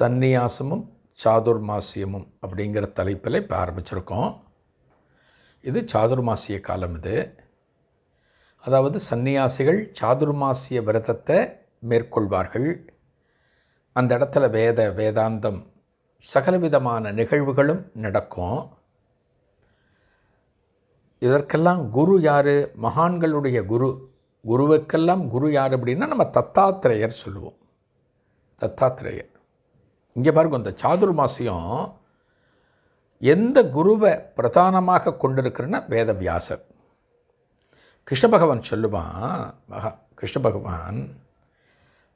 சந்நியாசமும் சாதுர்மாசியமும் அப்படிங்கிற தலைப்பில் இப்போ ஆரம்பிச்சிருக்கோம். இது சாதுர்மாசிய காலம் இது. அதாவது சந்நியாசிகள் சாதுர்மாசிய விரதத்தை மேற்கொள்வார்கள். அந்த இடத்துல வேத வேதாந்தம் சகலவிதமான நிகழ்வுகளும் நடக்கும். இதற்கெல்லாம் குரு யார்? மகான்களுடைய குரு. குருவுக்கெல்லாம் குரு யார் அப்படின்னா நம்ம தத்தாத்திரேயர் சொல்லுவோம். தத்தாத்திரேயர். இங்கே பாருங்க இந்த சாதுர்மாசியம் எந்த குருவை பிரதானமாக கொண்டிருக்கிறன்னா வேதவியாசர். கிருஷ்ண பகவான் சொல்லுவான் மகா கிருஷ்ண பகவான்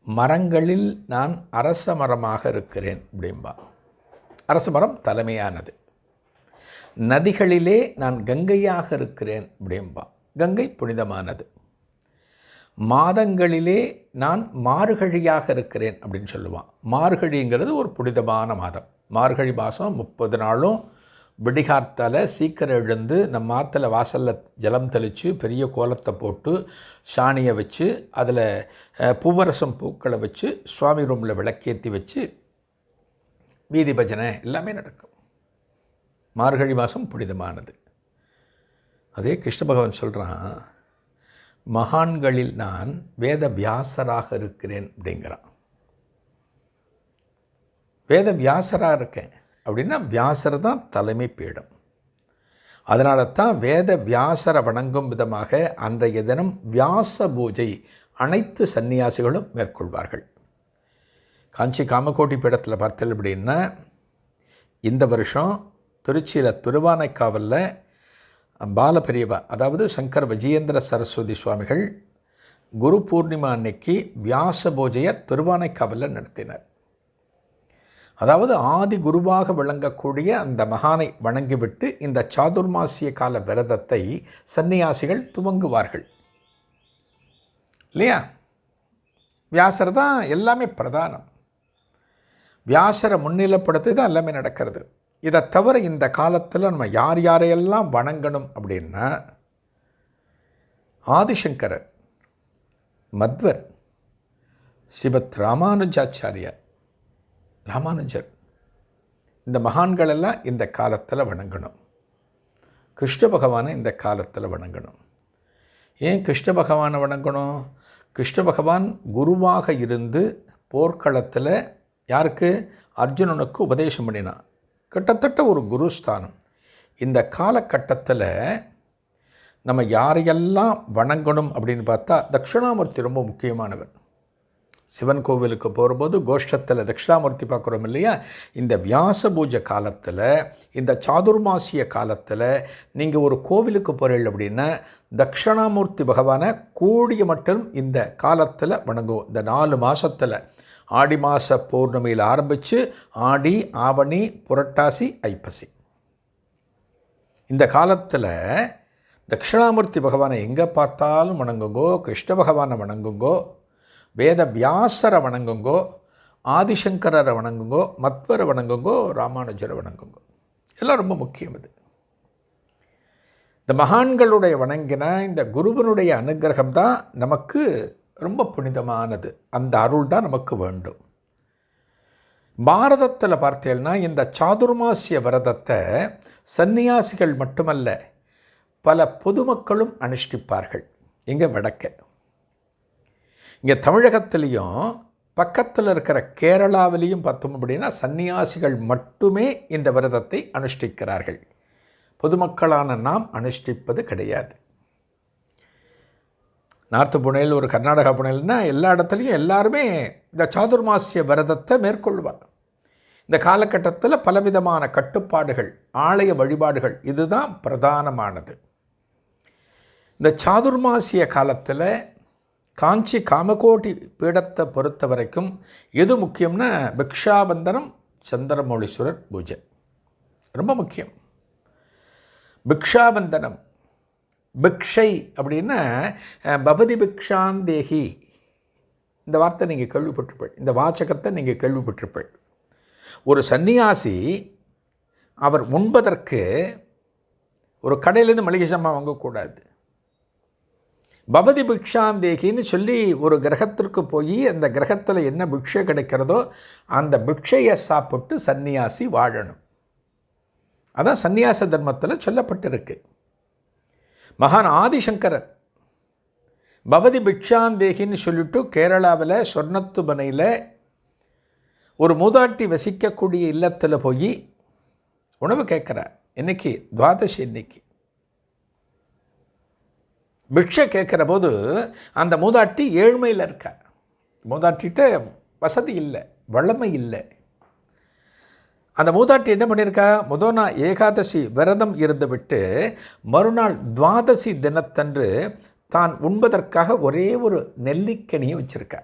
மரங்களில் நான் அரச மரமாக இருக்கிறேன் அப்படிம்பா. அரச மரம் தலைமையானது. நதிகளிலே நான் கங்கையாக இருக்கிறேன் அப்படிம்பா. கங்கை புனிதமானது. மாதங்களிலே நான் மார்கழியாக இருக்கிறேன் அப்படின்னு சொல்லுவான். மார்கழிங்கிறது ஒரு புனிதமான மாதம். மார்கழி மாதம் முப்பது நாளும் விடிகார்த்தால் சீக்கிரம் எழுந்து நம்ம ஆற்றுல வாசலில் ஜலம் தெளித்து பெரிய கோலத்தை போட்டு சாணியை வச்சு அதில் பூவரசம் பூக்களை வச்சு சுவாமி ரூமில் விளக்கேற்றி வச்சு வீதி பஜனை எல்லாமே நடக்கும். மார்கழி மாதம் புனிதமானது. அதே கிருஷ்ண பகவான் சொல்கிறான் மகான்களில் நான் வேத வியாசராக இருக்கிறேன் அப்படிங்கிறான். வேத வியாசராக இருக்கேன் அப்படின்னா வியாசர் தான் தலைமை பீடம். அதனால தான் வேத வியாசரை வணங்கும் விதமாக அன்றைய தினம் வியாச பூஜை அனைத்து சந்நியாசிகளும் மேற்கொள்வார்கள். காஞ்சி காமக்கோட்டி பீடத்தில் பார்த்தல் அப்படின்னா இந்த வருஷம் திருச்சியில் திருவானைக்காவலில் பாலபெரியவா அதாவது சங்கர் விஜயேந்திர சரஸ்வதி சுவாமிகள் குரு பூர்ணிமா அன்னைக்கு வியாச பூஜையை திருவானைக்காவலில் நடத்தினர். அதாவது ஆதி குருவாக விளங்கக்கூடிய அந்த மகானை வணங்கிவிட்டு இந்த சாதுர்மாசிய கால விரதத்தை சன்னியாசிகள் துவங்குவார்கள். இல்லையா? வியாசர் தான் எல்லாமே பிரதானம். வியாசரை முன்னிலைப்படுத்தி தான் எல்லாமே நடக்கிறது. இதை தவிர இந்த காலத்தில் நம்ம யார் யாரையெல்லாம் வணங்கணும் அப்படின்னா ஆதிசங்கரர் மத்வர் சிவத் ராமானுஜாச்சாரியார் ராமானுஜர். இந்த மகான்களெல்லாம் இந்த காலத்தில் வணங்கணும். கிருஷ்ண பகவானை இந்த காலத்தில் வணங்கணும். ஏன் கிருஷ்ண பகவானை வணங்கணும்? கிருஷ்ண பகவான் குருவாக இருந்து போர்க்களத்தில் யாருக்கு? அர்ஜுனனுக்கு உபதேசம் பண்ணினான். கிட்டத்தட்ட ஒரு குருஸ்தானம் இந்த காலகட்டத்தில் நம்ம யாரையெல்லாம் வணங்கணும் அப்படின்னு பார்த்தா தட்சிணாமூர்த்தி ரொம்ப முக்கியமானவர். சிவன் கோவிலுக்கு போகிறபோது கோஷ்டத்தில் தட்சிணாமூர்த்தி பார்க்குறோம் இல்லையா? இந்த வியாச பூஜை காலத்தில் இந்த சாதுர்மாசிய காலத்தில் நீங்கள் ஒரு கோவிலுக்கு போகிறீர்கள் அப்படின்னா தட்சிணாமூர்த்தி பகவானை கூடிய மட்டும் இந்த காலத்தில் வணங்குவோம். இந்த நாலு மாதத்தில் ஆடி மாத பௌர்ணமியில் ஆரம்பித்து ஆடி ஆவணி புரட்டாசி ஐப்பசி. இந்த காலத்தில் தட்சிணாமூர்த்தி பகவானை எங்கே பார்த்தாலும் வணங்குங்கோ கிருஷ்ண பகவானை வணங்குங்கோ வேத வியாசரை வணங்குங்கோ ஆதிசங்கரரை வணங்குங்கோ மத்வரை வணங்குங்கோ ராமானுஜரை வணங்குங்கோ. எல்லாம் ரொம்ப முக்கியம் இது. இந்த மகான்களுடைய வணங்கின இந்த குருவனுடைய அனுகிரகம் தான் நமக்கு ரொம்ப புனிதமானது. அந்த அருள் தான் நமக்கு வேண்டும். பாரதத்தில் பார்த்தேன்னா இந்த சாதுர்மாசிய விரதத்தை சந்நியாசிகள் மட்டுமல்ல பல பொதுமக்களும் அனுஷ்டிப்பார்கள். இங்கே வடக்க. இங்கே தமிழகத்திலையும் பக்கத்தில் இருக்கிற கேரளாவிலையும் பார்த்தோம் அப்படின்னா சன்னியாசிகள் மட்டுமே இந்த விரதத்தை அனுஷ்டிக்கிறார்கள். பொதுமக்களான நாம் அனுஷ்டிப்பது கிடையாது. நார்த்து புனேல் ஒரு கர்நாடகா புனேல்னால் எல்லா இடத்துலையும் எல்லாருமே இந்த சாதுர்மாசிய விரதத்தை மேற்கொள்வார். இந்த காலகட்டத்தில் பலவிதமான கட்டுப்பாடுகள் ஆலய வழிபாடுகள் இதுதான் பிரதானமானது. இந்த சாதுர்மாசிய காலத்தில் காஞ்சி காமகோட்டி பீடத்தை பொறுத்த வரைக்கும் எது முக்கியம்னா பிக்ஷாபந்தனம் சந்திரமௌலீஸ்வரர் பூஜை. ரொம்ப முக்கியம். பிக்ஷாபந்தனம் பிக்ஷை அப்படின்னா பபதி பிக்ஷாந்தேகி இந்த வார்த்தை நீங்கள் கேள்விப்பட்டிருப்பீள் இந்த வாச்சகத்தை நீங்கள் கேள்விப்பட்டிருப்பீள் ஒரு சன்னியாசி அவர் உண்பதற்கு ஒரு கடையிலேருந்து மளிகை சாமான் வாங்கக்கூடாது. பபதி பிக்ஷாந்தேகின்னு சொல்லி ஒரு கிரகத்திற்கு போய் அந்த கிரகத்தில் என்ன பிக்ஷை கிடைக்கிறதோ அந்த பிக்ஷையை சாப்பிட்டு சன்னியாசி வாழணும். அதான் சன்னியாச தர்மத்தில் சொல்லப்பட்டிருக்கு. மகான் ஆதிசங்கரர். பவதி பிக்ஷாந்தேகின்னு சொல்லிட்டு கேரளாவில் சொர்ணத்துபனையில் ஒரு மூதாட்டி வசிக்கக்கூடிய இல்லத்தில் போய் உணவு கேட்குறார். இன்னைக்கு துவாதசி இன்னைக்கு. பிக்ஷை கேட்குற போது அந்த மூதாட்டி ஏழ்மையில் இருக்கா மூதாட்டிகிட்ட வசதி இல்லை வளமை இல்லை. அந்த மூதாட்டி என்ன பண்ணியிருக்கா? முதல் நாள் ஏகாதசி விரதம் இருந்துவிட்டு மறுநாள் துவாதசி தினத்தன்று தான் உண்பதற்காக ஒரே ஒரு நெல்லிக்கனியை வச்சுருக்கா.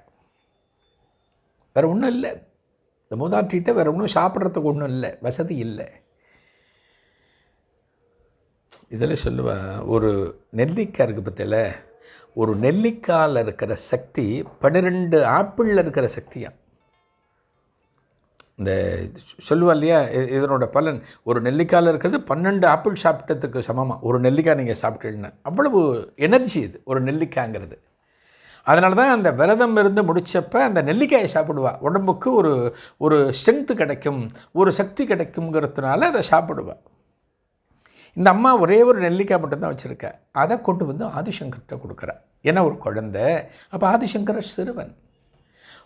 வேறு ஒன்றும் இல்லை. இந்த மூதாட்டிகிட்ட வேறு ஒன்றும் சாப்பிட்றதுக்கு ஒன்றும் இல்லை. வசதி இல்லை. இதில் சொல்லுவேன் ஒரு நெல்லிக்காய் இருக்குது பற்றியில் ஒரு நெல்லிக்காயில் இருக்கிற சக்தி பன்னிரெண்டு ஆப்பிளில் இருக்கிற சக்தியாக இந்த இது சொல்லுவா இல்லையா இதனோட பலன். ஒரு நெல்லிக்காயில் இருக்கிறது பன்னெண்டு ஆப்பிள் சாப்பிட்டதுக்கு சமமாக ஒரு நெல்லிக்காய் நீங்கள் சாப்பிட்டீங்கன்னா அவ்வளவு எனர்ஜி இது ஒரு நெல்லிக்காய்ங்கிறது. அதனால தான் அந்த விரதம் இருந்து முடித்தப்போ அந்த நெல்லிக்காயை சாப்பிடுவா. உடம்புக்கு ஒரு ஒரு ஸ்ட்ரென்த்து கிடைக்கும் ஒரு சக்தி கிடைக்குங்கிறதுனால அதை சாப்பிடுவா. இந்த அம்மா ஒரே ஒரு நெல்லிக்காய் மட்டும்தான் வச்சுருக்கா. அதை கொண்டு வந்து ஆதிசங்கர்கிட்ட கொடுக்குறா. ஏன்னா ஒரு குழந்தை. அப்போ ஆதிசங்கர சிறுவன்.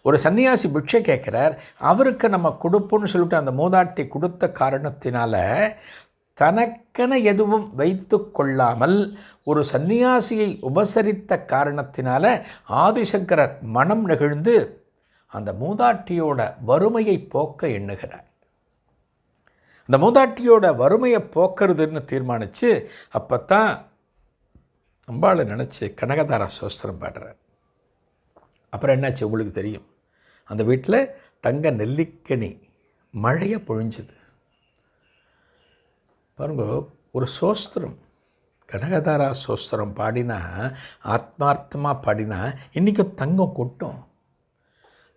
ஒரு சன்னியாசி பிக்ஷை கேட்குறார் அவருக்கு நம்ம கொடுப்போம்னு சொல்லிட்டு அந்த மூதாட்டி கொடுத்த காரணத்தினால தனக்கென எதுவும் வைத்து கொள்ளாமல் ஒரு சன்னியாசியை உபசரித்த காரணத்தினால ஆதிசங்கரர் மனம் நெகிழ்ந்து அந்த மூதாட்டியோட வறுமையை போக்க எண்ணுகிறார். அந்த மூதாட்டியோட வறுமையை போக்குறதுன்னு தீர்மானித்து அப்போ தான் அம்பாளை நினச்சி கனகதாரா சோஸ்திரம் பாடுறார். அப்புறம் என்னாச்சு உங்களுக்கு தெரியும்? அந்த வீட்டில் தங்க நெல்லிக்கனி மழையை பொழிஞ்சுது. பாருங்க ஒரு சோஸ்திரம் கனகதாரா சோஸ்திரம் பாடினா ஆத்மார்த்தமாக பாடினா இன்றைக்கும் தங்கம் கொட்டும்.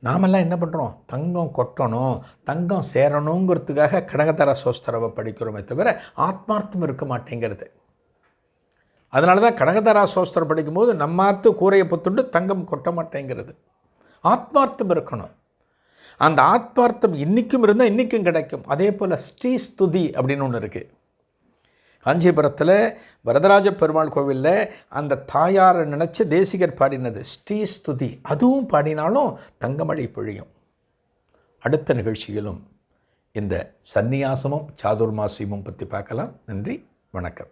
நாமெல்லாம் என்ன பண்ணுறோம் தங்கம் கொட்டணும் தங்கம் சேரணுங்கிறதுக்காக கனகதாரா சோஸ்திரவை படிக்கிறோமே தவிர ஆத்மார்த்தம் இருக்க மாட்டேங்கிறது. அதனால தான் கனகதாரா சோஸ்திரம் படிக்கும்போது நம்மாத்து கூரையை பொத்துண்டு தங்கம் கொட்ட மாட்டேங்கிறது. ஆத்மார்த்தம் இருக்கணும். அந்த ஆத்மார்த்தம் இன்றைக்கும் இருந்தால் இன்றைக்கும் கிடைக்கும். அதே போல் ஸ்ரீஸ்துதி அப்படின்னு ஒன்று இருக்குது காஞ்சிபுரத்தில் வரதராஜ பெருமாள் கோவிலில் அந்த தாயாரை நினச்சி தேசிகர் பாடினது ஸ்ரீஸ்துதி அதுவும் பாடினாலும் தங்கமழை பொழியும். அடுத்த நிகழ்ச்சியிலும் இந்த சந்நியாசமும் சாதுர்மாசியமும் பற்றி பார்க்கலாம். நன்றி வணக்கம்.